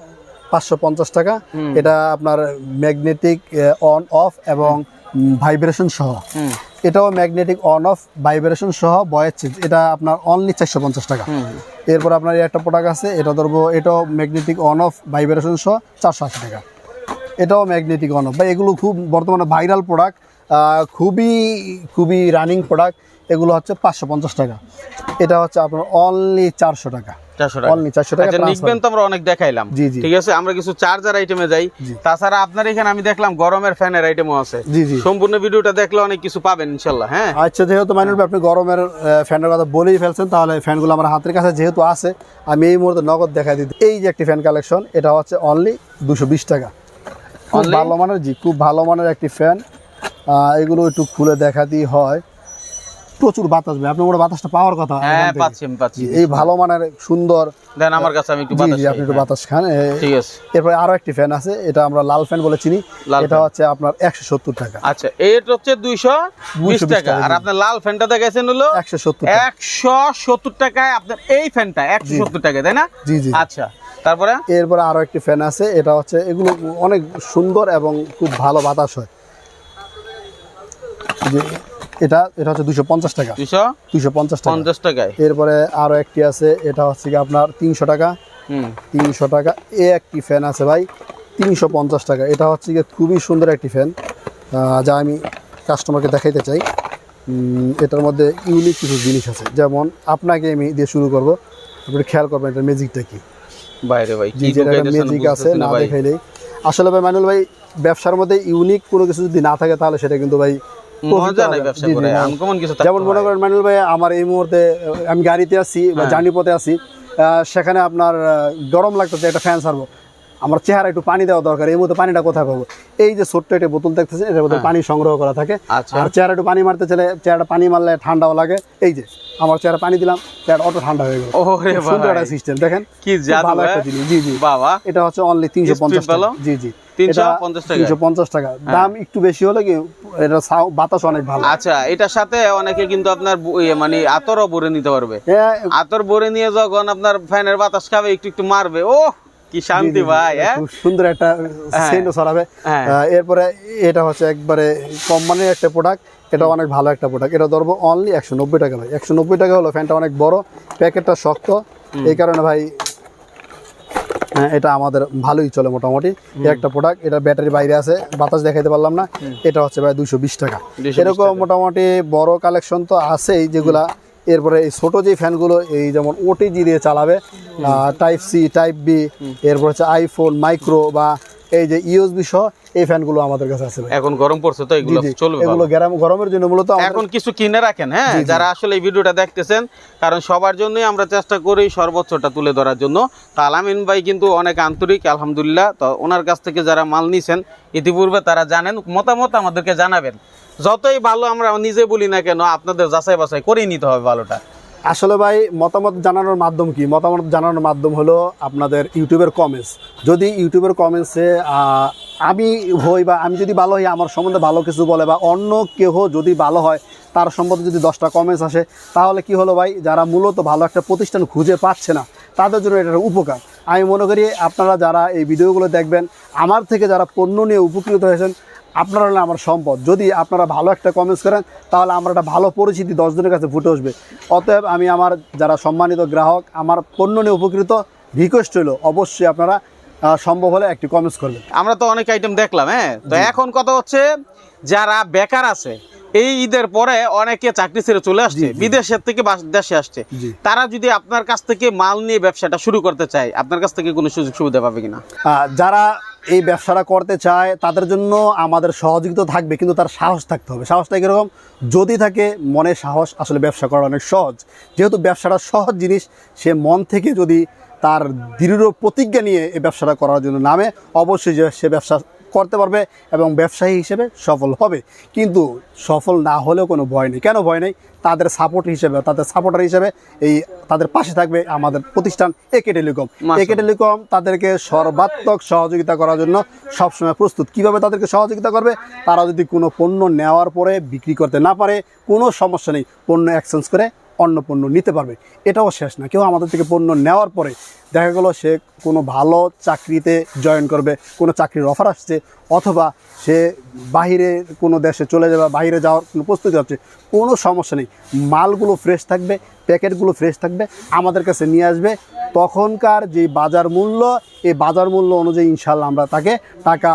[SPEAKER 2] পাঁচশো পঞ্চাশ টাকা। এটা আপনার ম্যাগনেটিক অন অফ এবং ভাইব্রেশন সহ। এটাও ম্যাগনেটিক অন অফ ভাইব্রেশন সহ বয়ের চেঞ্জ এটা আপনার অনলি চারশো পঞ্চাশ টাকা। এরপর আপনার একটা প্রোডাক্ট আছে এটা ধরবো এটাও ম্যাগনেটিক অন অফ ভাইব্রেশন সহ চারশো আশি টাকা। এটাও ম্যাগনেটিক অন অফ বা এগুলো খুব বর্তমানে ভাইরাল প্রোডাক্ট খুবই খুবই রানিং প্রোডাক্ট এগুলো হচ্ছে পাঁচশো পঞ্চাশ টাকা। এটা হচ্ছে আপনার অনলি চারশো টাকা।
[SPEAKER 1] আচ্ছা
[SPEAKER 2] transfer।
[SPEAKER 1] নিকবেন তো আমরা অনেক দেখাইলাম।
[SPEAKER 2] জি, জি।
[SPEAKER 1] ঠিক আছে আমরা কিছু চার্জার আইটেমে যাই। তাছাড়া আপনার এখানে আমি দেখলাম গরমের ফ্যানের আইটেমও আছে।
[SPEAKER 2] জি জি।
[SPEAKER 1] সম্পূর্ণ ভিডিওটা দেখলে অনেক কিছু পাবেন ইনশাল্লাহ হ্যাঁ?
[SPEAKER 2] আচ্ছা যেহেতু আপনি গরমের আহ, ফ্যানের কথা বলেই ফেলছেন তাহলে ফ্যানগুলো আমার হাতের কাছে যেহেতু আছে আমি এই মুহূর্তে নগদ দেখাই দিই। এই যে একটি ফ্যান কালেকশন এটা হচ্ছে অনলি দুশো বিশ টাকা। ভালো মানের জি খুব ভালো মানের একটি ফ্যান। এগুলো একটু খুলে দেখাতেই হয়। প্রচুর বাতাস ভাই। আপনার বাতাসটা পাওয়ার কথা?
[SPEAKER 1] হ্যাঁ পাচ্ছি আমি পাচ্ছি।
[SPEAKER 2] এই ভালো মানের সুন্দর।
[SPEAKER 1] দেন আমার কাছে আমি একটু বাতাস
[SPEAKER 2] আপনি একটু
[SPEAKER 1] হ্যাঁ।
[SPEAKER 2] বাতাস খান।
[SPEAKER 1] ঠিক আছে।
[SPEAKER 2] এরপরে আরও একটি ফ্যান আছে এটা আমরা লাল ফ্যান বলে চিনি। এটা হচ্ছে আপনার একশো সত্তর টাকা।
[SPEAKER 1] আচ্ছা এটা হচ্ছে দুইশো
[SPEAKER 2] 220
[SPEAKER 1] টাকা। আর আপনার লাল ফ্যানটা দেখাইছেন হলো
[SPEAKER 2] একশো সত্তর টাকা।
[SPEAKER 1] একশো সত্তর টাকায় আপনার এই ফ্যানটা একশো সত্তর টাকা তাই না?
[SPEAKER 2] জি জি।
[SPEAKER 1] আচ্ছা তারপরে?
[SPEAKER 2] এরপরে আরও একটি ফ্যান আছে এটা হচ্ছে এগুলো অনেক সুন্দর এবং খুব ভালো বাতাস হয়। যে এটা এটা হচ্ছে দুশো পঞ্চাশ টাকা। দুশো পঞ্চাশ টাকা।
[SPEAKER 1] পঞ্চাশ টাকায়
[SPEAKER 2] এরপরে আরও একটি আছে এটা হচ্ছে কি আপনার তিনশো টাকা। তিনশো টাকা এ একটি ফ্যান আছে ভাই তিনশো পঞ্চাশ টাকা। এটা হচ্ছে গিয়ে খুবই সুন্দর একটি ফ্যান যা আমি কাস্টমারকে দেখাইতে চাই। এটার মধ্যে ইউনিক কিছু জিনিস আছে। যেমন আপনাকে আমি দিয়ে শুরু করব। আপনি খেয়াল করবেন এটার ম্যাজিকটা কি।
[SPEAKER 1] বাইরে ভাই
[SPEAKER 2] যেটা ম্যাজিক আছে না। দেখাইলেই। আসলে ভাই মানুল ভাই ব্যবসার মধ্যে ইউনিক কোনো কিছু যদি না থাকে তাহলে সেটা কিন্তু ভাই যেমন মনে করেন মানুল ভাই আমার এই মুহূর্তে আমি গাড়িতে আছি বা
[SPEAKER 1] হ্যাঁ।
[SPEAKER 2] জার্নি পথে আছি সেখানে আপনার গরম লাগতেছে একটা ফ্যান সারবো আমার চেহারা একটু পানি দেওয়া দরকার এই মুহূর্তে পানিটা কোথায় পাবো? এই যে ছোট্ট একটা বোতল দেখতেছেন এটার মধ্যে পানি সংগ্রহ করা থাকে।
[SPEAKER 1] আচ্ছা।
[SPEAKER 2] আর চেহারা একটু পানি মারতে চলে চেহারাটা পানি মারলে ঠান্ডাও লাগে। এই যে আমার চেহারা পানি দিলাম চেহারা অটো ঠান্ডা হয়ে গেল।
[SPEAKER 1] ওরে
[SPEAKER 2] সুন্দর একটা সিস্টেম দেখেন?
[SPEAKER 1] কি
[SPEAKER 2] ভালো একটা
[SPEAKER 1] হ্যাঁ?
[SPEAKER 2] জিনিস। জি জি।
[SPEAKER 1] বাবা।
[SPEAKER 2] এটা হচ্ছে অনলি তিনশো? টাকা। জি জি।
[SPEAKER 1] 350 টাকা?
[SPEAKER 2] টাকা। দাম একটু বেশি হলে কি এটা বাতাস অনেক ভালো।
[SPEAKER 1] আচ্ছা এটার সাথে অনেকে কিন্তু আপনার ইয়ে মানে আতরও ভরে নিতে পারবে।
[SPEAKER 2] হ্যাঁ।
[SPEAKER 1] আতর ভরে নিয়ে যখন আপনার ফ্যানের বাতাস খাবে একটু একটু মারবে ও কি শান্তি ভাই হ্যাঁ?
[SPEAKER 2] খুব সুন্দর একটা
[SPEAKER 1] হ্যাঁ।
[SPEAKER 2] সেন্টও ছড়াবে।
[SPEAKER 1] হ্যাঁ।
[SPEAKER 2] এরপরে এটা হচ্ছে একবারে কোম্পানির একটা প্রোডাক্ট এটা অনেক ভালো একটা প্রোডাক্ট এটা ধরবো অনলি একশো নব্বই টাকা ভাই। একশো নব্বই টাকা হলো ফ্যানটা অনেক বড় প্যাকেটটা শক্ত। এই কারণে ভাই হ্যাঁ, এটা আমাদের ভালোই চলে মোটামুটি। একটা প্রোডাক্ট এটা ব্যাটারি বাইরে আছে বাতাস দেখাইতে পারলাম না। এটা হচ্ছে ভাই দুশো বিশ টাকা। এরকম মোটামুটি বড় কালেকশন তো আছেই যেগুলা এরপরে এই ছোটো যে ফ্যানগুলো এই যেমন ওটিজি দিয়ে চালাবে টাইপ সি টাইপ বি এরপর হচ্ছে আইফোন মাইক্রো বা এই যে ইউএসবি সহ এই ফ্যানগুলো আমাদের কাছে আছে
[SPEAKER 1] এখন গরম পড়ছে তো এগুলো চলবে
[SPEAKER 2] এগুলো গরম গরমের জন্য মূলত
[SPEAKER 1] এখন কিছু কিনে রাখেন হ্যাঁ। যারা আসলে এই ভিডিওটা দেখতেছেন কারণ সবার জন্যই আমরা চেষ্টা করি সর্বোচ্চটা তুলে ধরার জন্য। তা আলামিন ভাই কিন্তু অনেক আন্তরিক আলহামদুলিল্লাহ। তো ওনার কাছ থেকে যারা মাল নিছেন ইতিপূর্বে তারা জানেন মতামত আমাদেরকে জানাবেন। যতই ভালো আমরা নিজে বলি না কেন আপনাদের যাচাই বাছাই করেই নিতে হবে ভালোটা।
[SPEAKER 2] আসলে ভাই, মতামত জানানোর মাধ্যম কি? মতামত জানানোর মাধ্যম হলো আপনাদের ইউটিউবের কমেন্টস যদি ইউটিউবের কমেন্টসে আমি হই বা আমি যদি ভালো হই, আমার সম্বন্ধে ভালো কিছু বলে বা অন্য কেউ যদি ভালো হয়, তার সম্বন্ধে যদি দশটা কমেন্টস আসে, তাহলে কি হলো ভাই, যারা মূলত ভালো একটা প্রতিষ্ঠান খুঁজে পাচ্ছে না, তাদের জন্য এটা একটা উপকার। আমি মনে করি আপনারা যারা এই ভিডিওগুলো দেখবেন, আমার থেকে যারা পণ্য নিয়ে উপকৃত হয়েছেন আপনারা হলেন আমার সম্পদ। যদি আপনারা ভালো একটা কমেন্টস করেন তাহলে আমার একটা ভালো পরিচিতি দশজনের কাছে ফুটে আসবে। অতএব আমি আমার যারা সম্মানিত গ্রাহক আমার পণ্য নিয়ে উপকৃত রিকোয়েস্ট হলো অবশ্যই আপনারা সম্ভব হলে একটি কমেন্টস করবেন।
[SPEAKER 1] আমরা তো অনেক আইটেম দেখলাম হ্যাঁ? তো এখন কথা হচ্ছে যারা বেকার আছে এই ঈদের পরে অনেকে চাকরি ছেড়ে চলে আসছে। বিদেশের থেকে দেশে আসছে। তারা যদি আপনার কাছ থেকে মাল নিয়ে ব্যবসাটা শুরু করতে চায় আপনার কাছ থেকে কোনো সুযোগ সুবিধা পাবে কিনা?
[SPEAKER 2] যারা এই ব্যবসাটা করতে চায় তাদের জন্য আমাদের সহযোগিতা থাকবে কিন্তু তার সাহস থাকতে হবে। সাহসটা কীরকম? যদি থাকে মনে সাহস আসলে ব্যবসা করা অনেক সহজ। যেহেতু ব্যবসাটা সহজ জিনিস সে মন থেকে যদি তার দৃঢ় প্রতিজ্ঞা নিয়ে এই ব্যবসাটা করার জন্য নামে অবশ্যই যে সে ব্যবসা করতে পারবে এবং ব্যবসায়ী হিসেবে সফল হবে। কিন্তু সফল না হলেও কোনো ভয় নেই। কেন ভয় নেই? তাদের সাপোর্ট হিসেবে তাদের সাপোর্টার হিসেবে এই তাদের পাশে থাকবে আমাদের প্রতিষ্ঠান একে টেলিকম একে টেলিকম তাদেরকে সর্বাত্মক সহযোগিতা করার জন্য সবসময় প্রস্তুত। কীভাবে তাদেরকে সহযোগিতা করবে? তারা যদি কোনো পণ্য নেওয়ার পরে বিক্রি করতে না পারে কোনো সমস্যা নেই। পণ্য এক্সচেঞ্জ করে অন্য পণ্য নিতে পারবে। এটাও শেষ না। কেউ আমাদের থেকে পণ্য নেওয়ার পরে দেখা গেলো সে কোনো ভালো চাকরিতে জয়েন করবে কোনো চাকরির অফার আসছে অথবা সে বাইরে কোনো দেশে চলে যাবে বাইরে যাওয়ার কোনো প্রস্তুতি হচ্ছে কোনো সমস্যা নেই। মালগুলো ফ্রেশ থাকবে প্যাকেটগুলো ফ্রেশ থাকবে আমাদের কাছে নিয়ে আসবে। তখনকার যে বাজার মূল্য এই বাজার মূল্য অনুযায়ী ইনশাল্লাহ আমরা তাকে টাকা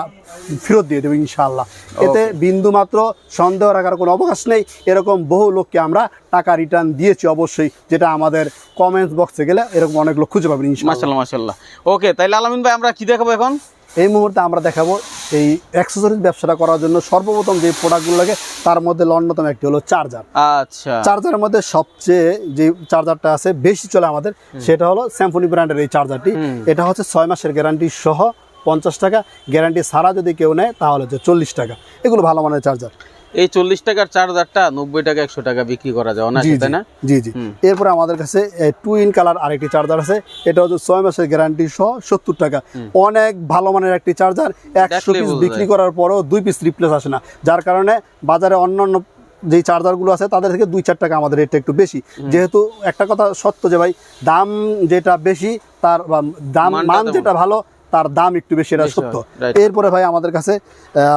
[SPEAKER 2] ফেরত দিয়ে দেবো ইনশাল্লাহ এতে বিন্দু মাত্র সন্দেহ রাখার কোনো অবকাশ নেই। এরকম বহু লোককে আমরা টাকা রিটার্ন দিয়েছি অবশ্যই যেটা আমাদের কমেন্টস বক্সে গেলে এরকম অনেক লোক খুঁজে পাবেন ইনশাল্লাহ
[SPEAKER 1] মাশাল্লাহ মাশাল্লাহ ওকে তাইলে আলামিন ভাই আমরা কি দেখাবো এখন?
[SPEAKER 2] এই মুহূর্তে আমরা দেখাবো এই অ্যাক্সেসরিজ ব্যবসাটা করার জন্য সর্বপ্রথম যে প্রোডাক্টগুলো লাগে তার মধ্যে অন্যতম একটি হলো চার্জার
[SPEAKER 1] আচ্ছা।
[SPEAKER 2] চার্জারের মধ্যে সবচেয়ে যে চার্জারটা আছে বেশি চলে আমাদের সেটা হলো স্যামফোনি ব্র্যান্ডের এই চার্জারটি। এটা হচ্ছে ছয় মাসের গ্যারান্টি সহ পঞ্চাশ টাকা। গ্যারান্টি ছাড়া যদি কেউ নেয় তাহলে হচ্ছে চল্লিশ টাকা। এগুলো ভালো মানের চার্জার
[SPEAKER 1] এই চল্লিশ টাকার চার্জারটা নব্বই টাকা একশো টাকা বিক্রি করা যায় অনায়াসে তাই না?
[SPEAKER 2] জি জি। এরপরে আমাদের কাছে টু ইন কালার আরেকটি চার্জার আছে। এটা হচ্ছে ছয় মাসের গ্যারান্টি সহ সত্তর টাকা। অনেক ভালো মানের একটি চার্জার একশো পিস বিক্রি করার পরেও দুই পিস রিপ্লেস আসে না। যার কারণে বাজারে অন্যান্য যে চার্জারগুলো আছে তাদের থেকে দুই চার টাকা আমাদের রেটটা একটু বেশি। যেহেতু একটা কথা সত্য যে ভাই দাম যেটা বেশি তার দাম মান যেটা ভালো তার দাম একটু বেশি এটা সত্য। এরপরে ভাই আমাদের কাছে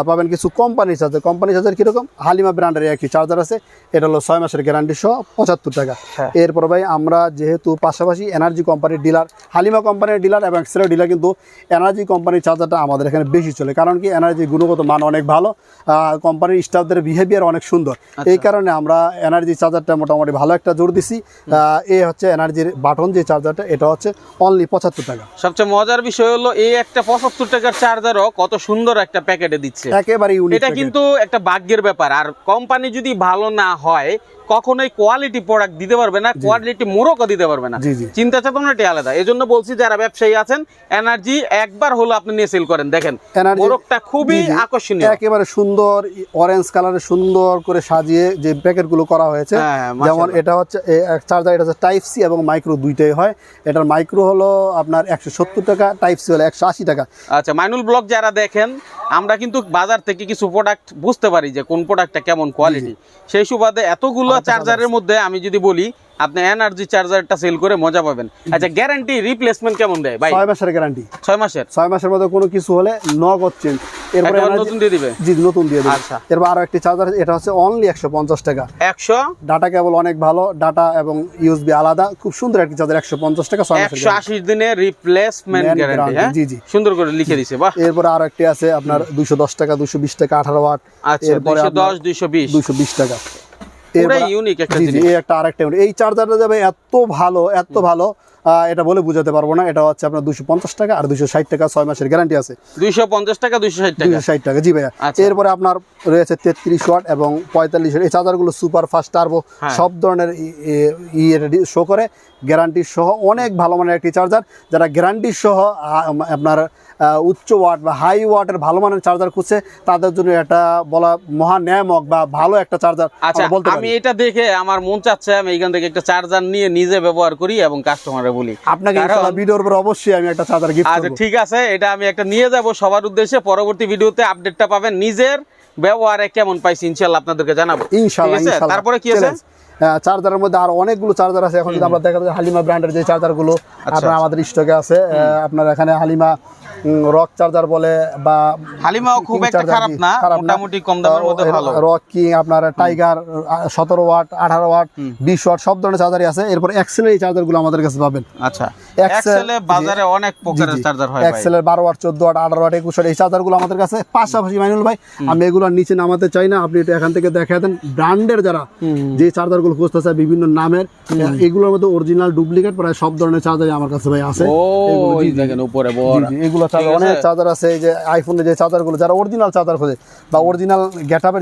[SPEAKER 2] পাবেন কিছু কোম্পানি চার্জার কোম্পানি চার্জার কীরকম? হালিমা ব্র্যান্ডের একটি চার্জার আছে। এটা হলো ছয় মাসের গ্যারান্টি সহ পঁচাত্তর টাকা।
[SPEAKER 1] হ্যাঁ।
[SPEAKER 2] এরপর ভাই আমরা যেহেতু পাশাপাশি এনার্জি কোম্পানির ডিলার হালিমা কোম্পানির ডিলার এবং এক্সেলের ডিলার কিন্তু এনার্জি কোম্পানির চার্জারটা আমাদের এখানে বেশি চলে। কারণ কি এনার্জির গুণগত মান অনেক ভালো কোম্পানির স্টাফদের বিহেভিয়ার অনেক সুন্দর। এই কারণে আমরা এনার্জি চার্জারটা মোটামুটি ভালো একটা জোর দিছি। এ হচ্ছে এনার্জির বাটন যে চার্জারটা এটা হচ্ছে অনলি পঁচাত্তর টাকা।
[SPEAKER 1] সবচেয়ে মজার বিষয় হলো এই একটা পঁচাত্তর টাকার চার্জারও কত সুন্দর একটা প্যাকেটে দিচ্ছে।
[SPEAKER 2] একেবারে
[SPEAKER 1] এটা কিন্তু একটা ভাগ্যের ব্যাপার। আর কোম্পানি যদি ভালো না হয় কখনোই কোয়ালিটি প্রোডাক্ট দিতে পারবে না কোয়ালিটি মোরকও দিতে পারবে না। চিন্তা চেতনাটি আলাদা। এই জন্য বলছি যারা ব্যবসায়ী আছেন এনার্জি একবার হলো আপনি নিয়ে সেল করেন। দেখেন মোরকটা খুবই। আকর্ষণীয়।
[SPEAKER 2] একেবারে সুন্দর অরেঞ্জ কালারের সুন্দর করে সাজিয়ে যে প্যাকেটগুলো করা হয়েছে।
[SPEAKER 1] হ্যাঁ,
[SPEAKER 2] যেমন এটা হচ্ছে চার্জার এটা হচ্ছে টাইপ সি এবং মাইক্রো দুইটাই হয়। এটার মাইক্রো হলো আপনার একশো সত্তর টাকা টাইপ সি হলো একশো আশি টাকা।
[SPEAKER 1] আচ্ছা মাইনুল ব্লগ যারা দেখেন আমরা কিন্তু বাজার থেকে কিছু প্রোডাক্ট বুঝতে পারি যে কোন প্রোডাক্টটা কেমন কোয়ালিটি সেই সুবাদে এতগুলো চার্জারের মধ্যে আমি যদি বলি আপনি এনার্জি চার্জারটা সেল করে মজা পাবেন। আচ্ছা গ্যারান্টি রিপ্লেসমেন্ট কেমন দেয়? ভাই
[SPEAKER 2] ছয় মাসের গ্যারান্টি
[SPEAKER 1] ছয় মাসের?
[SPEAKER 2] ছয় মাসের মধ্যে কোনো কিছু হলে নগদ চেঞ্জ এরপরে
[SPEAKER 1] নতুন দিয়ে দিবে?
[SPEAKER 2] জি নতুন দিয়ে দেবে।
[SPEAKER 1] আচ্ছা।
[SPEAKER 2] এরপর আরও একটি চার্জার এটা হচ্ছে অনলি একশো পঞ্চাশ টাকা।
[SPEAKER 1] একশো?
[SPEAKER 2] ডাটা কেবল অনেক ভালো ডাটা এবং ইউএসবি আলাদা। খুব সুন্দর একটি চার্জার একশো পঞ্চাশ টাকা ছয় মাসের
[SPEAKER 1] একশো আশি দিনের রিপ্লেসমেন্ট গ্যারান্টি হ্যাঁ?
[SPEAKER 2] জি, জি।
[SPEAKER 1] সুন্দর করে লিখে দিছে বাহ।
[SPEAKER 2] এরপরে আরও একটি আছে আপনার দুশো দশ টাকা দুশো বিশ টাকা আঠারো ওয়াট
[SPEAKER 1] আচ্ছা
[SPEAKER 2] এরপরে
[SPEAKER 1] দুইশো
[SPEAKER 2] আপনার
[SPEAKER 1] দশ দুইশো বিশ।
[SPEAKER 2] দুশো বিশ টাকা।
[SPEAKER 1] পুরাই ইউনিক একটা
[SPEAKER 2] জি জি
[SPEAKER 1] জিনিস।
[SPEAKER 2] এই একটা আরেকটা এই চার্জারটা যাবে এত ভালো এত ভালো এটা বলে বুঝাতে পারব না। এটা হচ্ছে আপনার দুশো পঞ্চাশ টাকা আর দুশো ষাট টাকা ছয় মাসের গ্যারান্টি আছে।
[SPEAKER 1] দুইশো পঞ্চাশ টাকা দুইশো ষাট টাকা।
[SPEAKER 2] ষাট টাকা। জি ভাইয়া।
[SPEAKER 1] আচ্ছা।
[SPEAKER 2] এরপরে আপনার রয়েছে তেত্রিশ ওয়াট এবং পঁয়তাল্লিশ এই চার্জারগুলো সুপার ফাস্ট টার্বো
[SPEAKER 1] হ্যাঁ।
[SPEAKER 2] সব ধরনের শো করে। গ্যারান্টি সহ অনেক ভালো মানের একটি চার্জার যারা গ্যারান্টি সহ আপনার উচ্চ ওয়াট বা হাই ওয়াটের ভালো মানের চার্জার খুঁজছে তাদের জন্য এটা বলা মহা ন্যায়ামক বা ভালো একটা চার্জার
[SPEAKER 1] আচ্ছা
[SPEAKER 2] বলতে
[SPEAKER 1] আমি এটা দেখে আমার মন চাচ্ছে আমি এখান থেকে একটা চার্জার নিয়ে নিজে ব্যবহার করি এবং কাস্টমারে বলি।
[SPEAKER 2] আপনাকে ইনশাআল্লাহ ভিডিওর উপর অবশ্যই আমি একটা চার্জার গিফট
[SPEAKER 1] আচ্ছা ঠিক আছে এটা আমি একটা নিয়ে যাব সবার উদ্দেশ্যে। পরবর্তী ভিডিওতে আপডেটটা পাবেন নিজের ব্যবহারে কেমন পাইছি ইনশাল্লাহ আপনাদেরকে জানাব।
[SPEAKER 2] ইনশাআল্লাহ ইনশাআল্লাহ।
[SPEAKER 1] তারপরে কি আছে?
[SPEAKER 2] চার্জারের মধ্যে আরও অনেকগুলো চার্জার আছে। এখন যদি আমরা দেখা যায় হালিমা ব্র্যান্ডের যে চার্জারগুলো
[SPEAKER 1] আচ্ছা,
[SPEAKER 2] আপনার আমাদের স্টকে আছে আপনার এখানে হালিমা রক চার্জার বলে বা
[SPEAKER 1] হালিমাও খুব একটা খারাপ না মোটামুটি কম দামের মধ্যে ভালো।
[SPEAKER 2] রক কিং আপনার টাইগার সতেরো ওয়াট আঠারো ওয়াট বিশ ওয়াট সব ধরনের চার্জারই আছে। এরপর এক্সেলের এই চার্জারগুলো আমাদের কাছে পাবেন।
[SPEAKER 1] আচ্ছা এক্সেলে বাজারে অনেক প্রকারের চার্জার হয় ভাই।
[SPEAKER 2] এক্সেলের বারো ওয়াট চোদ্দ ওয়াট আঠারো ওয়াট একুশ ওয়াট এই চার্জারগুলো আমাদের কাছে। পাশাপাশি মাইনুল ভাই আমি এগুলো নিচে নামাতে চাই না। আপনি এটা এখান থেকে দেখা দেন। ব্র্যান্ডের যারা যে চার্জারগুলো খুঁজতেছে বিভিন্ন নামের এগুলোর মধ্যে অরিজিনাল ডুপ্লিকেট প্রায় সব ধরনের চার্জারই আমার কাছে ভাই আছে। এগুলো
[SPEAKER 1] দেখেন উপরে বড়।
[SPEAKER 2] এগুলো চার্জার অনেক চার্জার আছে এই যে আইফোনের যে চার্জারগুলো যারা অরিজিনাল চার্জার খোঁজে বা অরিজিনাল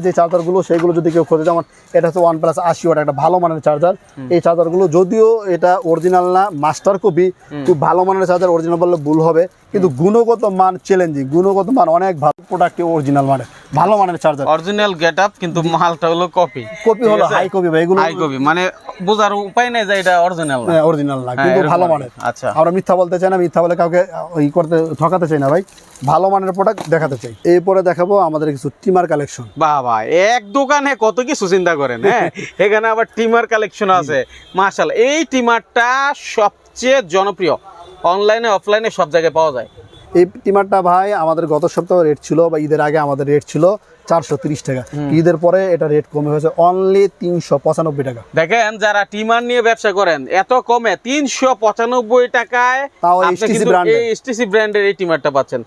[SPEAKER 2] যে চার্জারগুলো সেগুলো যদি কেউ খোঁজে যেমন এটা হচ্ছে ওয়ান প্লাস আশি ওয়াট একটা ভালো মানের চার্জার। এই চার্জারগুলো যদিও এটা অরিজিনাল না মাস্টার কপি খুব ভালো মানের চার্জার অরিজিনাল বললে ভুল হবে কিন্তু গুণগত মান চ্যালেঞ্জিং গুণগত মান অনেক ভালো প্রোডাক্ট অরিজিনাল মানের ভালো মানের চার্জার।
[SPEAKER 1] অরিজিনাল গেটআপ কিন্তু মালটা হলো কপি
[SPEAKER 2] কপি হলো হাই কপি ভাই এগুলো
[SPEAKER 1] হাই কপি মানে বোঝার উপায় নেই যে এটা অরিজিনাল না।
[SPEAKER 2] অরিজিনাল না
[SPEAKER 1] হ্যাঁ,
[SPEAKER 2] কিন্তু ভালো মানের।
[SPEAKER 1] আচ্ছা।
[SPEAKER 2] আমরা মিথ্যা বলতে চাই না মিথ্যা বলে কাউকে ই করতে ঠকাতে চাই না ভাই। ভালো মানের প্রোডাক্ট দেখাতে চাই। এরপরে দেখাবো আমাদের কিছু টিমার কালেকশন
[SPEAKER 1] বাবা এক দোকানে কত কিছু চিন্তা করেন হ্যাঁ? এখানে আবার টিমার কালেকশন আছে। মার্শাল এই টিমারটা সবচেয়ে জনপ্রিয়। অনলাইনে অফলাইনে সব জায়গায় পাওয়া যায়।
[SPEAKER 2] এই টিমারটা ভাই আমাদের গত সপ্তাহ রেট ছিল বা ঈদের আগে আমাদের রেট ছিল চারশো টাকা। ঈদের পরে এটা রেট কমে হয়েছে অনলি তিনশো পঁচানব্বই টাকা।
[SPEAKER 1] দেখেন যারা টিমার নিয়ে ব্যবসা করেন এত কমে তিনশো পঁচানব্বই টাকায় এসটিসি ব্র্যান্ডের এই টিমারটা পাচ্ছেন।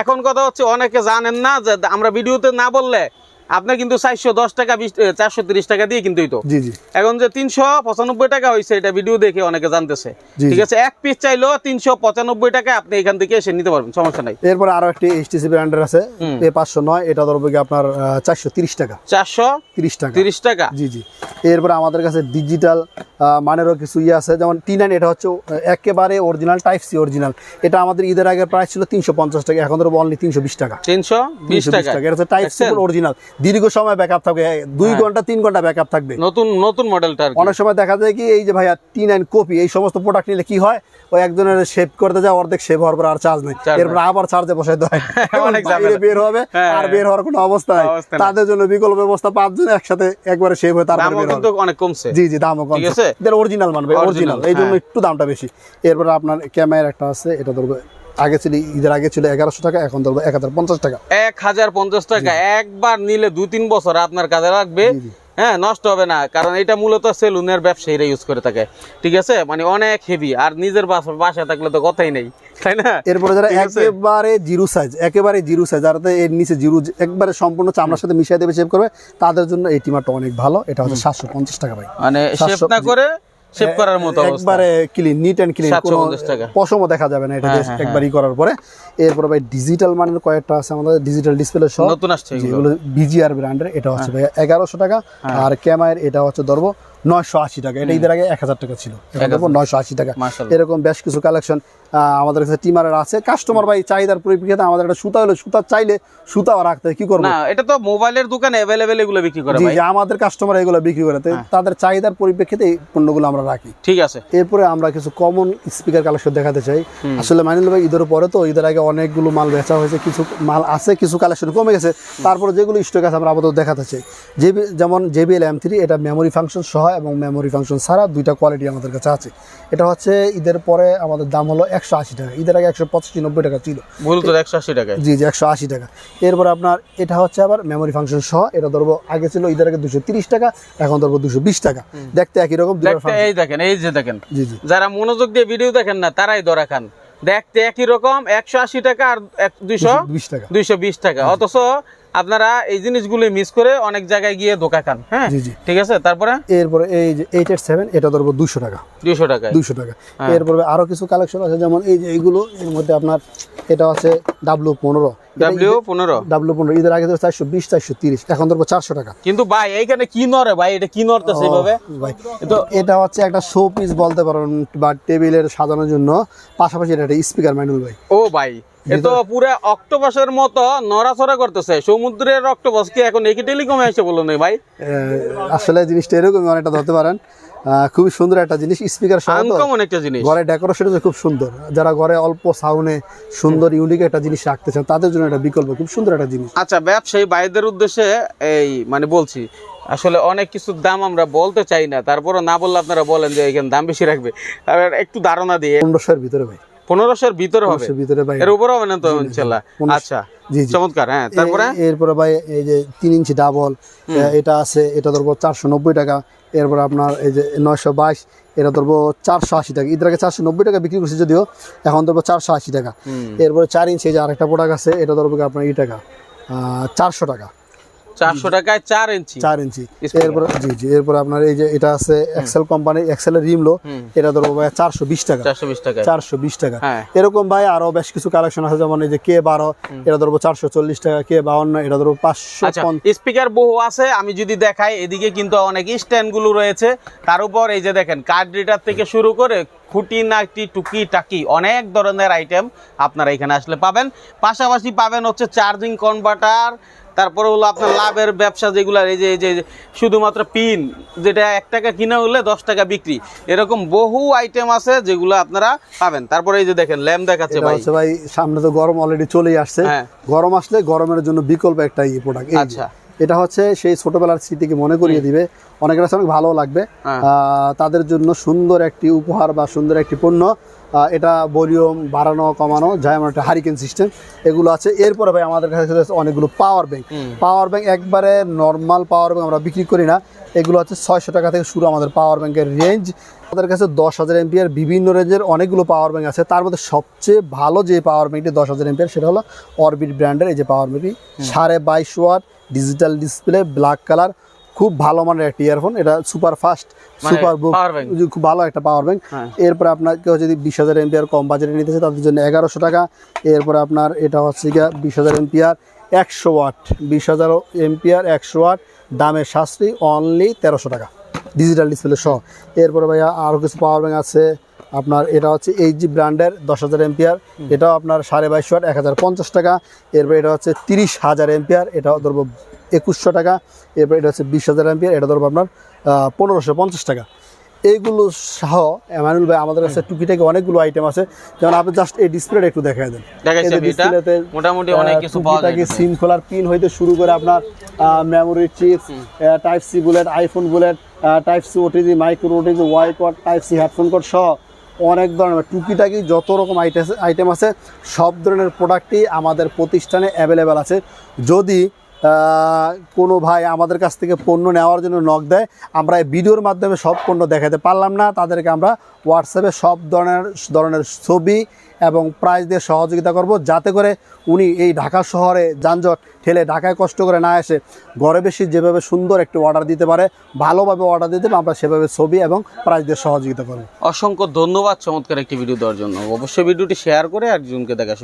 [SPEAKER 1] এখন কথা হচ্ছে অনেকে জানেন না যে আমরা ভিডিওতে না বললে আপনার কিন্তু চারশো দশ টাকা চারশো তিরিশ টাকা দিয়ে কিন্তু
[SPEAKER 2] জি জি।
[SPEAKER 1] এখন যে তিনশো পঁচানব্বই টাকা হয়েছে এটা ভিডিও দেখে অনেকে জানতেছে। ঠিক আছে এক পিস চাইলেও তিনশো পঁচানব্বই টাকা আপনি এখান থেকে এসে নিতে পারবেন সমস্যা নাই।
[SPEAKER 2] এরপরে আরও একটি এইচটিসি ব্র্যান্ডের আছে এ পাঁচশো নয় এটা ধরবো কি আপনার চারশো তিরিশ টাকা।
[SPEAKER 1] চারশো
[SPEAKER 2] তিরিশ টাকা।
[SPEAKER 1] তিরিশ টাকা।
[SPEAKER 2] জি জি। এরপরে আমাদের কাছে ডিজিটাল মানেরও কিছু ইয়ে আছে যেমন টি নাইন এটা হচ্ছে একেবারে অরিজিনাল টাইপ সি অরিজিনাল এটা আমাদের ঈদের আগে প্রাইস ছিল তিনশো পঞ্চাশ টাকা এখন ধরবো অনলি তিনশো বিশ টাকা।
[SPEAKER 1] তিনশো বিশ টাকা।
[SPEAKER 2] এটা হচ্ছে টাইপ সি অরিজিনাল দীর্ঘ সময় ব্যাকআপ থাকবে দুই
[SPEAKER 1] হ্যাঁ।
[SPEAKER 2] ঘণ্টা তিন ঘণ্টা ব্যাকআপ থাকবে।
[SPEAKER 1] নতুন নতুন মডেলটা
[SPEAKER 2] অনেক সময় দেখা যায় কি এই যে ভাইয়া টি নাইন কপি এই সমস্ত প্রোডাক্ট নিলে কি হয়? ওই একজনের শেভ করতে যায় অর্ধেক শেভ হওয়ার পর আর চার্জ নেই। এরপর আবার চার্জে বসাইতে
[SPEAKER 1] দেয়
[SPEAKER 2] বের হবে
[SPEAKER 1] হ্যাঁ,
[SPEAKER 2] আর বের হওয়ার কোনো অবস্থা নাই। তাদের জন্য বিকল্প ব্যবস্থা পাঁচজন একসাথে একবারে শেভ হয়ে তারপর বের হবে।
[SPEAKER 1] অনেক কমছে।
[SPEAKER 2] জি জি দামও কম
[SPEAKER 1] আছে?
[SPEAKER 2] এদের অরিজিনাল মানবে অরিজিনাল এই জন্য
[SPEAKER 1] হ্যাঁ।
[SPEAKER 2] একটু দামটা বেশি। এরপর আপনার ক্যামেরা একটা আছে এটা ধরবে আগে ছিল ঈদের আগে ছিল এগারোশো টাকা এখন ধরবে এক হাজার পঞ্চাশ টাকা।
[SPEAKER 1] এক হাজার পঞ্চাশ টাকা। একবার নিলে দুই তিন বছর আপনার কাজে লাগবে। হ্যাঁ নষ্ট হবে না কারণ এটা মূলত সেলুনের ব্যবসায়ীরা ইউজ করে থাকে। ঠিক আছে? মানে অনেক হেভি আর নিজের বাসা- বাসায় থাকলে তো কথাই নেই তাই না?
[SPEAKER 2] এরপরে যারা একেবারে জিরো সাইজ একেবারে জিরো সাইজ যারা এর নিচে জিরো একবারে সম্পূর্ণ চামড়ার সাথে মিশিয়ে দেবে শেভ করবে তাদের জন্য এই টিমারটা অনেক ভালো এটা হচ্ছে সাতশো পঞ্চাশ টাকা ভাই।
[SPEAKER 1] মানে শেভ না করে শেভ করার মতো
[SPEAKER 2] একবারে ক্লিন নিট অ্যান্ড ক্লিন কোনো
[SPEAKER 1] 750
[SPEAKER 2] পশমও দেখা যাবে না এটা
[SPEAKER 1] হ্যাঁ, হ্যাঁ,
[SPEAKER 2] একবারই করার পরে। এরপরে ভাই ডিজিটাল মানের কয়েকটা আছে আমাদের ডিজিটাল ডিসপ্লে সহ
[SPEAKER 1] নতুন আসছে
[SPEAKER 2] যেগুলো বিজিআর ব্র্যান্ডের এটা হচ্ছে ভাই এগারোশো টাকা।
[SPEAKER 1] হ্যাঁ।
[SPEAKER 2] আর ক্যামায়ের এটা হচ্ছে ধরবো। নয়শো আশি টাকা। এটা ঈদের আগে এক হাজার টাকা ছিল। নয়শো আশি টাকা। এরকম বেশ কিছু কালেকশন আমাদের কাছে টিমারের আছে। কাস্টমার ভাই চাহিদার পরিপ্রেক্ষিতে আমাদের একটা সুতা হলে সুতা চাইলে সুতাও রাখতে কি করব?
[SPEAKER 1] এটা তো মোবাইলের দোকানে অ্যাভেলেবেল এগুলো বিক্রি করে
[SPEAKER 2] জি আমাদের কাস্টমার এগুলো বিক্রি করে।
[SPEAKER 1] হ্যাঁ।
[SPEAKER 2] তাদের চাহিদার পরিপ্রেক্ষিতে এই পণ্যগুলো আমরা রাখি।
[SPEAKER 1] ঠিক আছে।
[SPEAKER 2] এরপরে আমরা কিছু কমন স্পিকার কালেকশন দেখাতে চাই। আসলে মানিল ভাই ঈদের পরে তো ঈদের আগে অনেকগুলো মাল বেচা হয়েছে। কিছু মাল আছে কিছু কালেকশন কমে গেছে। তারপরে যেগুলো স্টক আছে আমরা আপাতত দেখাতে চাই। যেমন জেবিএল এম থ্রি এটা মেমোরি ফাংশন সহ এবং মেমোরি ফাংশন ছাড়া দুইটা কোয়ালিটি আমাদের কাছে আছে। এটা হচ্ছে ঈদের পরে আমাদের দাম হলো একশো আশি টাকা। ঈদের আগে একশো পঁচাশি নব্বই টাকা ছিল।
[SPEAKER 1] একশো আশি টাকায়।
[SPEAKER 2] জি জি একশো আশি টাকা। এরপর আপনার এটা হচ্ছে আবার মেমোরি ফাংশন সহ এটা ধরবো আগে ছিল ঈদের আগে দুশো তিরিশ টাকা এখন ধরবো দুশো বিশ টাকা। দেখতে একই রকম
[SPEAKER 1] এই দেখেন এই যে দেখেন।
[SPEAKER 2] জি জি।
[SPEAKER 1] যারা মনোযোগ দিয়ে ভিডিও দেখেন না তারাই ধরা খান। দেখতে একই রকম একশো আশি টাকা আর দুইশো
[SPEAKER 2] বিশ টাকা।
[SPEAKER 1] দুইশো বিশ টাকা। অথচ আপনারা এই জিনিসগুলো মিস করে অনেক জায়গায় গিয়ে ধোকা খান হ্যাঁ? ঠিক আছে তারপরে?
[SPEAKER 2] এরপরে এই যে এইট এইট সেভেন এটা ধরবো দুশো টাকা।
[SPEAKER 1] দুইশো টাকা
[SPEAKER 2] দুশো টাকা। এরপরে আরও কিছু কালেকশন আছে যেমন এই যে এইগুলো এর মধ্যে আপনার এটা হচ্ছে ডাব্লু পনেরো।
[SPEAKER 1] ডাব্লিউ পনেরো?
[SPEAKER 2] ডাব্লু পনেরো ঈদের আগে তো চারশো বিশ চারশো তিরিশ। এখন ধরবো চারশো টাকা।
[SPEAKER 1] কিন্তু ভাই এইখানে কি নরে ভাই? এটা কি নড়তেছে এইভাবে?
[SPEAKER 2] ভাই
[SPEAKER 1] তো
[SPEAKER 2] এটা হচ্ছে একটা শো পিস বলতে পারেন বা টেবিলের সাজানোর জন্য। পাশাপাশি এটা একটা স্পিকার ম্যানুয়াল ভাই।
[SPEAKER 1] ও ভাই এ তো পুরো অক্টোপাসের মতো নড়াচড়া করতেছে। সমুদ্রের অক্টোপাস কি এখন একই টেলিকমে এসে বলো ভাই?
[SPEAKER 2] আসলে জিনিসটা এরকমই অনেকটা ধরতে পারেন। খুবই সুন্দর একটা জিনিস স্পিকার
[SPEAKER 1] আনকমন একটা জিনিস।
[SPEAKER 2] ঘরে ডেকোরেশন খুব সুন্দর। যারা ঘরে অল্প সাউন্ডে সুন্দর ইউনিক একটা জিনিস রাখতে চান তাদের জন্য একটা বিকল্প খুব সুন্দর একটা জিনিস।
[SPEAKER 1] আচ্ছা ব্যবসায়ী ভাইদের উদ্দেশ্যে এই মানে বলছি আসলে অনেক কিছুর দাম আমরা বলতে চাই না তারপরে না বললে আপনারা বলেন যে এখানে দাম বেশি রাখবে। আর একটু ধারণা দিয়ে।
[SPEAKER 2] পনেরোশোর ভিতরে ভাই।
[SPEAKER 1] পনেরোশোর ভিতরে হবে।
[SPEAKER 2] ভিতরে ভাই
[SPEAKER 1] এর উপরে হবে না তো ইনশাল্লাহ। আচ্ছা। চমৎকার হ্যাঁ তারপরে?
[SPEAKER 2] এরপরে ভাই এই যে তিন ইঞ্চি ডাবল এটা আছে এটা ধরবো চারশো নব্বই টাকা। এরপর আপনার এই যে নয়শো বাইশ এটা ধরবো চারশো আশি টাকা। ঈদের আগে চারশো নব্বই টাকা বিক্রি করছে যদিও এখন ধরবো চারশো আশি টাকা। এরপরে চার ইঞ্চি যে আরেকটা প্রোডাক্ট আছে এটা ধরবো আপনার ই টাকা চারশো টাকা।
[SPEAKER 1] চারশো টাকায় চার ইঞ্চি।
[SPEAKER 2] চার ইঞ্চি। এরপরে জি জি এরপরে আপনার এই যে এটা আছে এক্সেল কোম্পানি এক্সেলের রিমলো এটা ধরবো ভাই চারশো বিশ টাকা।
[SPEAKER 1] চারশো বিশ টাকায়
[SPEAKER 2] চারশো বিশ টাকা।
[SPEAKER 1] হ্যাঁ।
[SPEAKER 2] এরকম ভাই আরও বেশ কিছু কালেকশন আছে যেমন এই যে কে বারো এটা ধরবো চারশো চল্লিশ টাকা কে বাউন্ন এটা ধরবো পাঁচশো
[SPEAKER 1] আচ্ছা স্পিকার বহু আছে আমি যদি দেখাই এদিকে কিন্তু অনেক স্ট্যান্ডগুলো রয়েছে। তার উপর এই যে দেখেন কার্ড রিডার থেকে শুরু করে খুঁটি নাটি টুকি টাকি অনেক ধরনের আইটেম আপনারা এখানে আসলে পাবেন। পাশাপাশি পাবেন হচ্ছে চার্জিং কনভার্টার তারপরে হলো আপনার লাভের ব্যবসা যেগুলো এই যে এই যে শুধুমাত্র পিন যেটা এক টাকা কিনা হলে দশ টাকা বিক্রি এরকম বহু আইটেম আছে যেগুলো আপনারা পাবেন তারপরে এই যে দেখেন ল্যাম্প দেখাচ্ছে ভাই
[SPEAKER 2] ভাই সামনে তো গরম অলরেডি চলেই আসছে
[SPEAKER 1] হ্যাঁ।
[SPEAKER 2] গরম আসলে গরমের জন্য বিকল্প একটা ইয়ে প্রোডাক্ট
[SPEAKER 1] আচ্ছা।
[SPEAKER 2] এটা হচ্ছে সেই ছোটবেলার স্মৃতিকে মনে করিয়ে দিবে। অনেকের কাছে অনেক ভালো লাগবে।
[SPEAKER 1] হ্যাঁ।
[SPEAKER 2] তাদের জন্য সুন্দর একটি উপহার বা সুন্দর একটি পণ্য। এটা ভলিউম বাড়ানো কমানো যেমন একটা হারিকেন সিস্টেম। এগুলো আছে। এরপরে ভাই আমাদের কাছে অনেকগুলো পাওয়ার ব্যাংক। পাওয়ার ব্যাংক একবারে নর্মাল পাওয়ার ব্যাংক আমরা বিক্রি করি না। এগুলো হচ্ছে ছয়শো টাকা থেকে শুরু আমাদের পাওয়ার ব্যাংকের রেঞ্জ। আমাদের কাছে দশ হাজার এমপিয়ার বিভিন্ন রেঞ্জের অনেকগুলো পাওয়ার ব্যাংক আছে। তার মধ্যে সবচেয়ে ভালো যে পাওয়ার ব্যাংকটি দশ হাজার এমপিয়ার সেটা হলো অরবিট ব্র্যান্ডের এই যে পাওয়ার ব্যাংকটি। সাড়ে বাইশ watt digital display black colour খুব ভালো মানের একটা ইয়ারফোন এটা সুপার ফাস্ট সুপার বুক খুব ভালো একটা পাওয়ার ব্যাংক। এরপরে আপনার কেউ যদি বিশ হাজার এমপিয়ার কম বাজেটে নিতে চায় তাদের জন্য এগারোশো টাকা। এরপরে আপনার এটা হচ্ছে গিয়া বিশ হাজার এমপিয়ার একশো ওয়াট বিশ হাজার এমপিয়ার একশো ওয়াট দামের সাশ্রয়ী অনলি তেরোশো টাকা। ডিজিটাল ডিসপ্লে সহ। এরপরে ভাইয়া আরও কিছু পাওয়ার ব্যাংক আছে। আপনার এটা হচ্ছে এইচ জি ব্র্যান্ডের দশ হাজার এমপিয়ার এটাও আপনার সাড়ে বাইশ ওয়াট এক হাজার পঞ্চাশ টাকা। এরপরে এটা হচ্ছে তিরিশ হাজার এমপিয়ার এটাও ধরবো একুশশো টাকা। এরপরে এটা হচ্ছে বিশ হাজার এমপিয়ার এটা ধরবো আপনার পনেরোশো পঞ্চাশ টাকা। এইগুলো সহ এমানুল ভাই আমাদের কাছে টুকিটাকি অনেকগুলো আইটেম আছে। যেমন আপনি জাস্ট এই ডিসপ্লেটা একটু দেখাই দেন। ডিসপ্লেতে,
[SPEAKER 1] মোটামুটি অনেক কিছু পাওয়া যায়।
[SPEAKER 2] সিম খোলার পিন হইতে শুরু করে আপনার memory chips type C bullet iPhone bullet type C OTG micro OTG Y cord type C headphone cord সহ অনেক ধরনের টুকিটাকি যত রকম আইটেম আছে সব ধরনের প্রোডাক্টই আমাদের প্রতিষ্ঠানে অ্যাভেলেবেল আছে। যদি কোনো ভাই আমাদের কাছ থেকে পণ্য নেওয়ার জন্য নক দেয় আমরা এই ভিডিওর মাধ্যমে সব পণ্য দেখাতে পারলাম না। তাদেরকে আমরা হোয়াটসঅ্যাপে সব ধরনের ধরনের ছবি এবং প্রাইস দিয়ে সহযোগিতা করব যাতে করে উনি এই ঢাকা শহরে যানজট ঠেলে ঢাকায় কষ্ট করে না এসে ঘরে বেশি যেভাবে সুন্দর একটি অর্ডার দিতে পারে ভালোভাবে অর্ডার দিতে পারে, আমরা সেভাবে ছবি এবং প্রাইস দিয়ে সহযোগিতা করব।
[SPEAKER 1] অসংখ্য ধন্যবাদ চমৎকার একটি ভিডিও দেওয়ার জন্য। অবশ্যই ভিডিওটি শেয়ার করে একজনকে দেখা